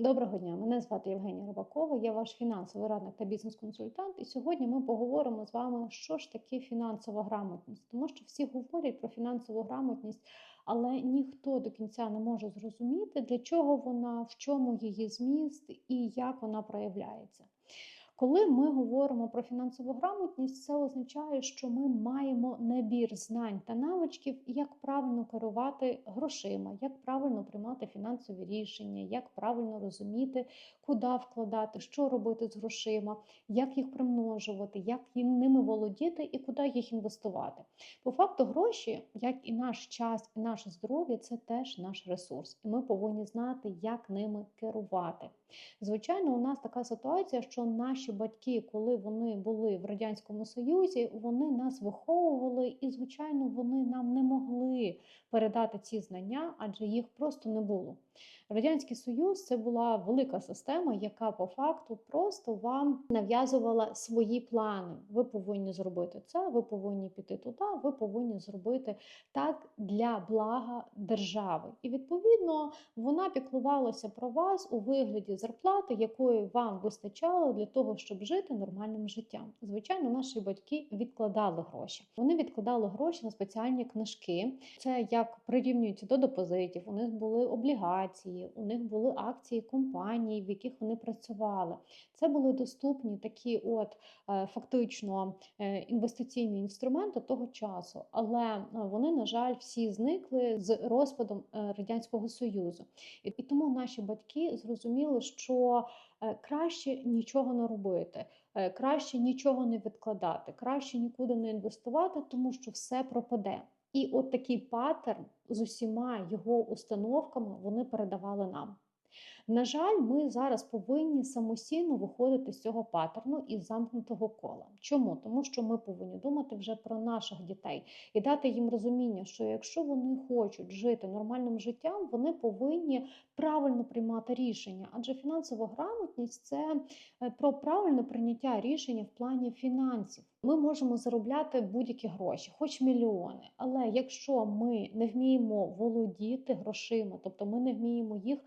Доброго дня, мене звати Євгенія Рибакова, я ваш фінансовий радник та бізнес-консультант. І сьогодні ми поговоримо з вами, що ж таке фінансова грамотність. Тому що всі говорять про фінансову грамотність, але ніхто до кінця не може зрозуміти, для чого вона, в чому її зміст і як вона проявляється. Коли ми говоримо про фінансову грамотність, це означає, що ми маємо набір знань та навичків, як правильно керувати грошима, як правильно приймати фінансові рішення, як правильно розуміти, куди вкладати, що робити з грошима, як їх примножувати, як ними володіти і куди їх інвестувати. По факту, гроші, як і наш час, і наше здоров'я це теж наш ресурс, і ми повинні знати, як ними керувати. Звичайно, у нас така ситуація, що наші батьки, коли вони були в радянському союзі, вони нас виховували, і, звичайно, вони нам не могли передати ці знання, адже їх просто не було. Радянський Союз це була велика система, яка по факту просто вам нав'язувала свої плани. Ви повинні зробити це, ви повинні піти туди, ви повинні зробити так для блага держави. І відповідно вона піклувалася про вас у вигляді зарплати, якої вам вистачало для того, щоб жити нормальним життям. Звичайно, наші батьки відкладали гроші. Вони відкладали гроші на спеціальні книжки. Це як прирівнюється до депозитів. У них були облігації, у них були акції компаній, в яких вони працювали. Це були доступні такі, от е, фактично е, інвестиційні інструменти того часу, але е, вони, на жаль, всі зникли з розпадом радянського союзу, і тому наші батьки зрозуміли, що краще нічого не робити. Краще нічого не відкладати, краще нікуди не інвестувати, тому що все пропаде. І от такий паттерн з усіма його установками вони передавали нам. На жаль, ми зараз повинні самостійно виходити з цього паттерну із замкнутого кола. Чому? Тому що ми повинні думати вже про наших дітей і дати їм розуміння, що якщо вони хочуть жити нормальним життям, вони повинні правильно приймати рішення. Адже фінансова грамотність це е, про правильне прийняття рішення в плані фінансів. Ми можемо заробляти будь-які гроші, хоч мільйони. Але якщо ми не вміємо володіти грошима, тобто ми не вміємо їх.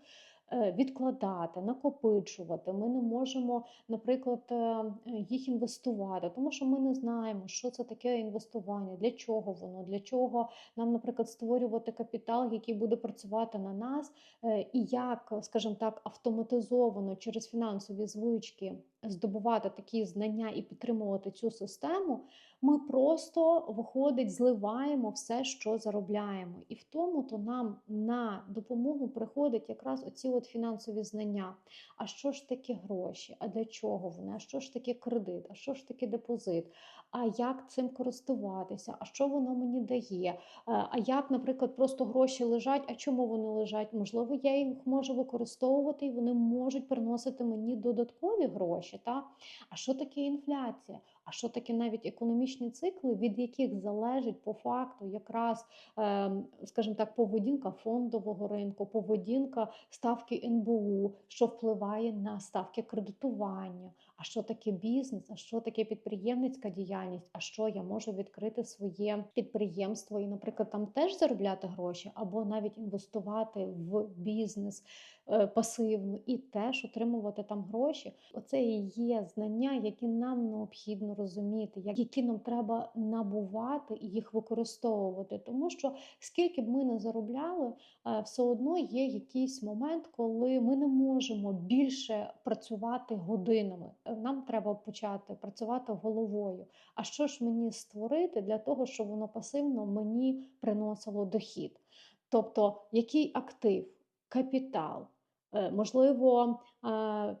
Е, відкладати, накопичувати. Ми не можемо, наприклад, е, їх інвестувати, тому що ми не знаємо, що це таке інвестування, для чого воно, для чого нам, наприклад, створювати капітал, який буде працювати на нас, е, і як, скажімо так, автоматизовано через фінансові звички здобувати такі знання і підтримувати цю систему, ми просто виходить, зливаємо все, що заробляємо. І в тому то нам на допомогу приходять якраз оці от фінансові знання. А що ж таке гроші? А для чого вони? А що ж таке кредит? А що ж таке депозит? А як цим користуватися? А що воно мені дає? Е, а як, наприклад, просто гроші лежать? А чому вони лежать? Можливо, я їх можу використовувати і вони можуть приносити мені додаткові гроші. Та? А що таке інфляція? А що таке навіть економічні цикли, від яких залежить по факту якраз, ем, скажімо так, поведінка фондового ринку, поведінка ставки НБУ, що впливає на ставки кредитування, а що таке бізнес, а що таке підприємницька діяльність, а що я можу відкрити своє підприємство і, наприклад, там теж заробляти гроші, або навіть інвестувати в бізнес е, пасивно і теж отримувати там гроші. Оце і є знання, які нам необхідно розуміти, які нам треба набувати і їх використовувати. Тому що скільки б ми не заробляли, е, все одно є якийсь момент, коли ми не можемо більше працювати годинами нам треба почати працювати головою. А що ж мені створити для того, щоб воно пасивно мені приносило дохід? Тобто, який актив, капітал, е, можливо, е,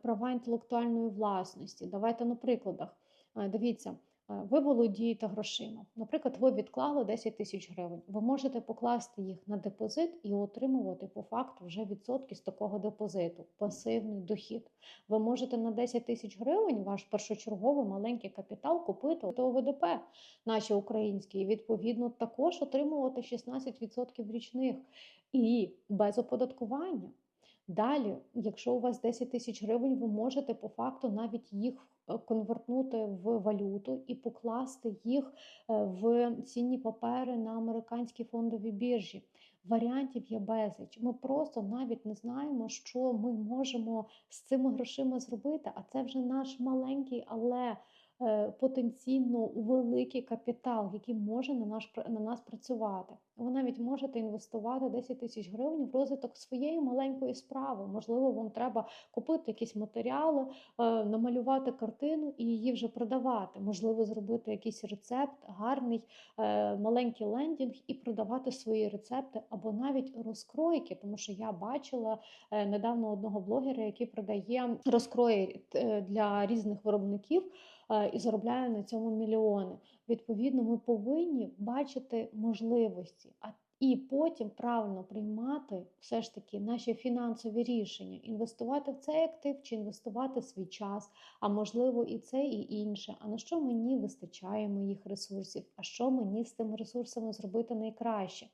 права інтелектуальної власності. Давайте на прикладах. Е, дивіться, ви володієте грошима. Наприклад, ви відклали 10 тисяч гривень. Ви можете покласти їх на депозит і отримувати по факту вже відсотки з такого депозиту, пасивний дохід. Ви можете на 10 тисяч гривень ваш першочерговий маленький капітал купити до ОВДП, наші українські, і відповідно також отримувати 16% річних і без оподаткування. Далі, якщо у вас 10 тисяч гривень, ви можете по факту навіть їх Е, конвертнути в валюту і покласти їх е, в цінні папери на американській фондовій біржі. Варіантів є безліч. Ми просто навіть не знаємо, що ми можемо з цими грошима зробити. А це вже наш маленький, але е, потенційно великий капітал, який може на наш на нас працювати. Ви навіть можете інвестувати 10 тисяч гривень в розвиток своєї маленької справи. Можливо, вам треба купити якісь матеріали, е, намалювати картину і її вже продавати. Можливо, зробити якийсь рецепт, гарний е, маленький лендінг і продавати свої рецепти, або навіть розкройки, тому що я бачила е, недавно одного блогера, який продає розкрої е, для різних виробників е, і заробляє на цьому мільйони. Відповідно, ми повинні бачити можливості, а і потім правильно приймати все ж таки наші фінансові рішення, інвестувати в цей актив чи інвестувати в свій час, а можливо і це, і інше. А на що мені вистачає моїх ресурсів? А що мені з тими ресурсами зробити найкраще?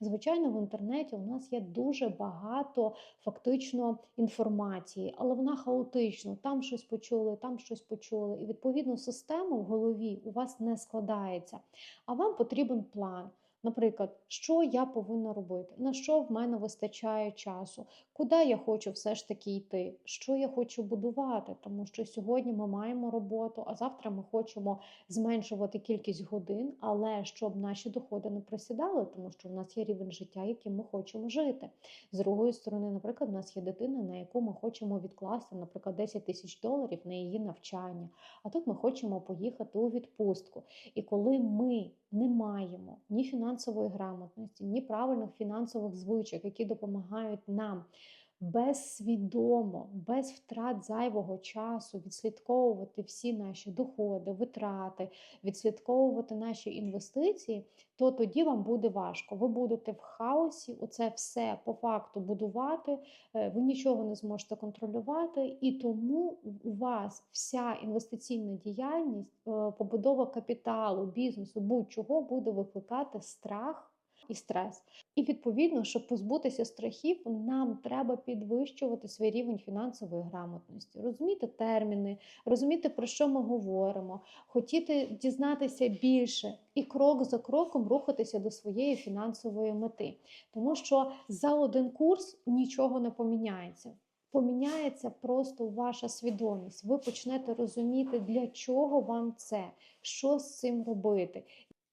Звичайно, в інтернеті у нас є дуже багато фактично інформації, але вона хаотична. Там щось почули, там щось почули. І відповідно система в голові у вас не складається. А вам потрібен план. Наприклад, що я повинна робити, на що в мене вистачає часу, куди я хочу все ж таки йти, що я хочу будувати, тому що сьогодні ми маємо роботу, а завтра ми хочемо зменшувати кількість годин, але щоб наші доходи не просідали, тому що в нас є рівень життя, яким ми хочемо жити. З другої сторони, наприклад, у нас є дитина, на яку ми хочемо відкласти, наприклад, 10 тисяч доларів на її навчання. А тут ми хочемо поїхати у відпустку. І коли ми не маємо ні фінансової грамотності, ні правильних фінансових звичок, які допомагають нам безсвідомо, без втрат зайвого часу відслідковувати всі наші доходи, витрати, відслідковувати наші інвестиції, то тоді вам буде важко. Ви будете в хаосі, оце все по факту будувати, е, ви нічого не зможете контролювати, і тому у вас вся інвестиційна діяльність, е, побудова капіталу, бізнесу, будь-чого буде викликати страх і стрес. І відповідно, щоб позбутися страхів, нам треба підвищувати свій рівень фінансової грамотності, розуміти терміни, розуміти, про що ми говоримо, хотіти дізнатися більше і крок за кроком рухатися до своєї фінансової мети. Тому що за один курс нічого не поміняється. Поміняється просто ваша свідомість. Ви почнете розуміти, для чого вам це, що з цим робити.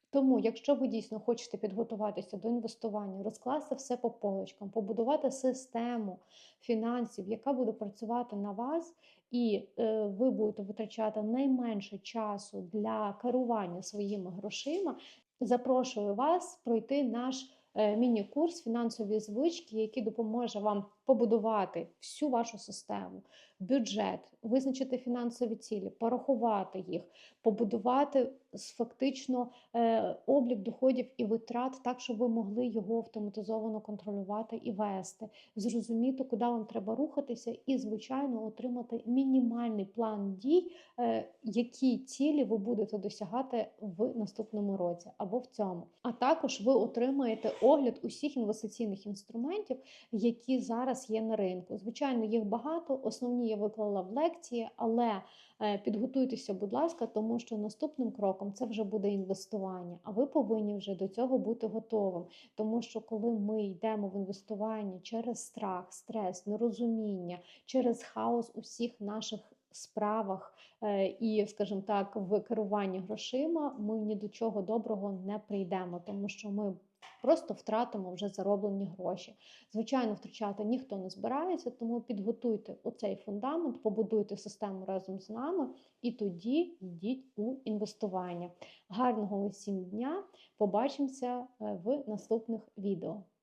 Тому, якщо ви дійсно хочете підготуватися до інвестування, розкласти все по полочкам, побудувати систему фінансів, яка буде працювати на вас, і е, ви будете витрачати найменше часу для керування своїми грошима, запрошую вас пройти наш е, міні-курс фінансові звички, який допоможе вам побудувати всю вашу систему, бюджет, визначити фінансові цілі, порахувати їх, побудувати фактично е, облік доходів і витрат так, щоб ви могли його автоматизовано контролювати і вести, зрозуміти, куди вам треба рухатися, і, звичайно, отримати мінімальний план дій, е, які цілі ви будете досягати в наступному році або в цьому. А також ви отримаєте огляд усіх інвестиційних інструментів, які зараз зараз є на ринку. Звичайно, їх багато. Основні я виклала в лекції, але е, підготуйтеся, будь ласка, тому що наступним кроком це вже буде інвестування. А ви повинні вже до цього бути готовим. Тому що коли ми йдемо в інвестування через страх, стрес, нерозуміння, через хаос усіх наших справах е, і, скажімо так, в керуванні грошима, ми ні до чого доброго не прийдемо, тому що ми просто втратимо вже зароблені гроші. Звичайно, втрачати ніхто не збирається, тому підготуйте оцей фундамент, побудуйте систему разом з нами, і тоді йдіть у інвестування. Гарного усім дня! Побачимося е, в наступних відео.